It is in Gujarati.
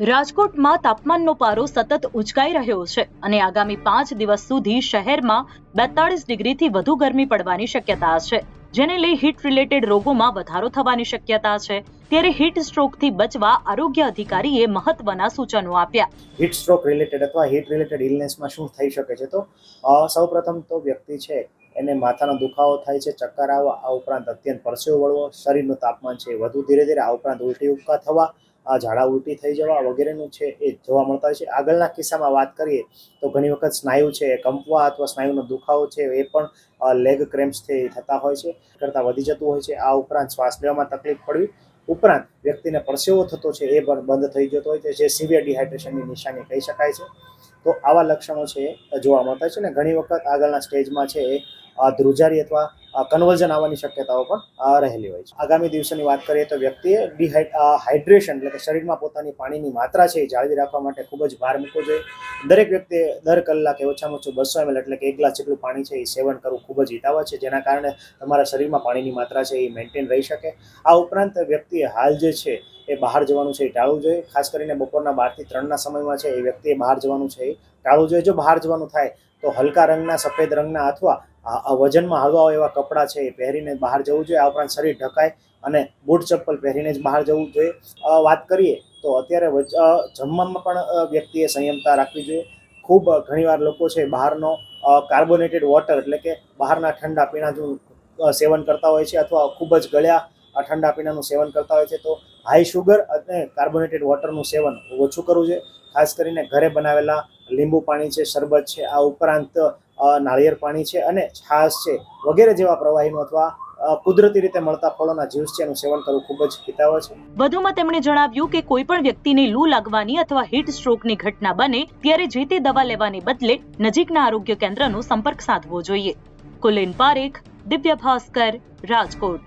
રાજકોટમાં તાપમાનનો પારો સતત ઉંચકાઈ રહ્યો છે અને આગામી પાંચ દિવસ સુધી શહેરમાં બેતાળીસ ડિગ્રીથી વધુ ગરમી પડવાની શક્યતા છે, જેને લઈ હીટ રિલેટેડ રોગોમાં વધારો થવાની શક્યતા છે. ત્યારે હીટ સ્ટ્રોકથી બચવા આરોગ્ય અધિકારીએ મહત્વના સૂચનો આપ્યા. હીટ સ્ટ્રોક રિલેટેડ અથવા હીટ રિલેટેડ ઇલનેસમાં શું થઈ શકે છે? તો સૌપ્રથમ તો વ્યક્તિ છે, એને માથાનો દુખાવો થાય છે, ચક્કર આવવા, આ ઉપરાંત અત્યંત પરસેવો વળવો, શરીરનું તાપમાન છે વધુ ધીરે ધીરે આ ઉપરાંત ઉલટી ઉપકા થવા આ ઝાડા ઉલટી થઈ જવા વગેરેનું છે એ જોવા મળતા હોય છે. આગળના કિસ્સામાં વાત કરીએ તો ઘણી વખત સ્નાયુ છે કંપવા અથવા સ્નાયુનો દુખાવો છે એ પણ લેગ ક્રેમ્પ્સથી થતા હોય છે, કરતાં વધી જતું હોય છે. આ ઉપરાંત શ્વાસ લેવામાં તકલીફ પડવી, ઉપરાંત વ્યક્તિને પરસેવો થતો છે એ પણ બંધ થઈ જતો હોય છે, જે સિવિયર ડિહાઇડ્રેશનની નિશાની કહી શકાય છે. તો આવા લક્ષણો છે જોવા મળતા છે ને ઘણી વખત આગળના સ્ટેજમાં છે એ ધ્રુજારી અથવા કન્વર્ઝન આવવાની શક્યતાઓ પણ રહેલી હોય છે. આગામી દિવસોની વાત કરીએ તો વ્યક્તિએ ડિહાઇડ હાઇડ્રેશન એટલે કે શરીરમાં પોતાની પાણીની માત્રા છે એ જાળવી રાખવા માટે ખૂબ જ ભાર મૂકવો જોઈએ. દરેક વ્યક્તિએ દર કલાકે ઓછામાં ઓછું બસો એમએલ એટલે કે એક ગ્લાસ જેટલું પાણી છે એ સેવન કરવું ખૂબ જ હિતાવહ છે, જેના કારણે તમારા શરીરમાં પાણીની માત્રા છે એ મેન્ટેન રહી શકે. આ ઉપરાંત વ્યક્તિએ હાલ જે છે એ બહાર જવાનું છે એ ટાળવું જોઈએ. ખાસ કરીને બપોરના બારથી ત્રણના સમયમાં છે એ વ્યક્તિએ બહાર જવાનું છે એ ટાળવું જોઈએ. જો બહાર જવાનું થાય તો હલકા રંગના, સફેદ રંગના અથવા વજનમાં હળવા હોય એવા કપડાં છે એ પહેરીને બહાર જવું જોઈએ. આ ઉપરાંત શરીર ઢકાય અને બૂટ ચપ્પલ પહેરીને જ બહાર જવું જોઈએ. વાત કરીએ તો અત્યારે જમવામાં પણ વ્યક્તિએ સંયમતા રાખવી જોઈએ. ખૂબ ઘણીવાર લોકો છે બહારનો કાર્બોનેટેડ વોટર એટલે કે બહારના ઠંડા પીણાનું સેવન કરતા હોય છે અથવા ખૂબ જ ગળ્યા ઠંડા પીણાનું સેવન કરતા હોય છે, તો હાઈ શુગર અને કાર્બોનેટેડ વોટરનું સેવન ઓછું કરવું છે ખાસ કરીને ઘરે બનાવેલા લીંબુ પાણી છે, શરબત છે, આ ઉપરાંત નાળિયેર પાણી છે અને છાશ છે, વગેરે જેવા પ્રવાહીનું અથવા કુદરતી રીતે મળતા ફળોના જ્યુસ છે, એનું સેવન કરવું ખૂબ જ હિતાવહ છે. વધુમાં તેમણે જણાવ્યું કે કોઈ પણ વ્યક્તિને લૂ લાગવાની અથવા હીટ સ્ટ્રોકની ઘટના બને, ત્યારે જે તે દવા લેવાને બદલે નજીકના આરોગ્ય કેન્દ્રનો સંપર્ક સાધવો જોઈએ. Kulin Parekh, Divya Bhaskar, Rajkot.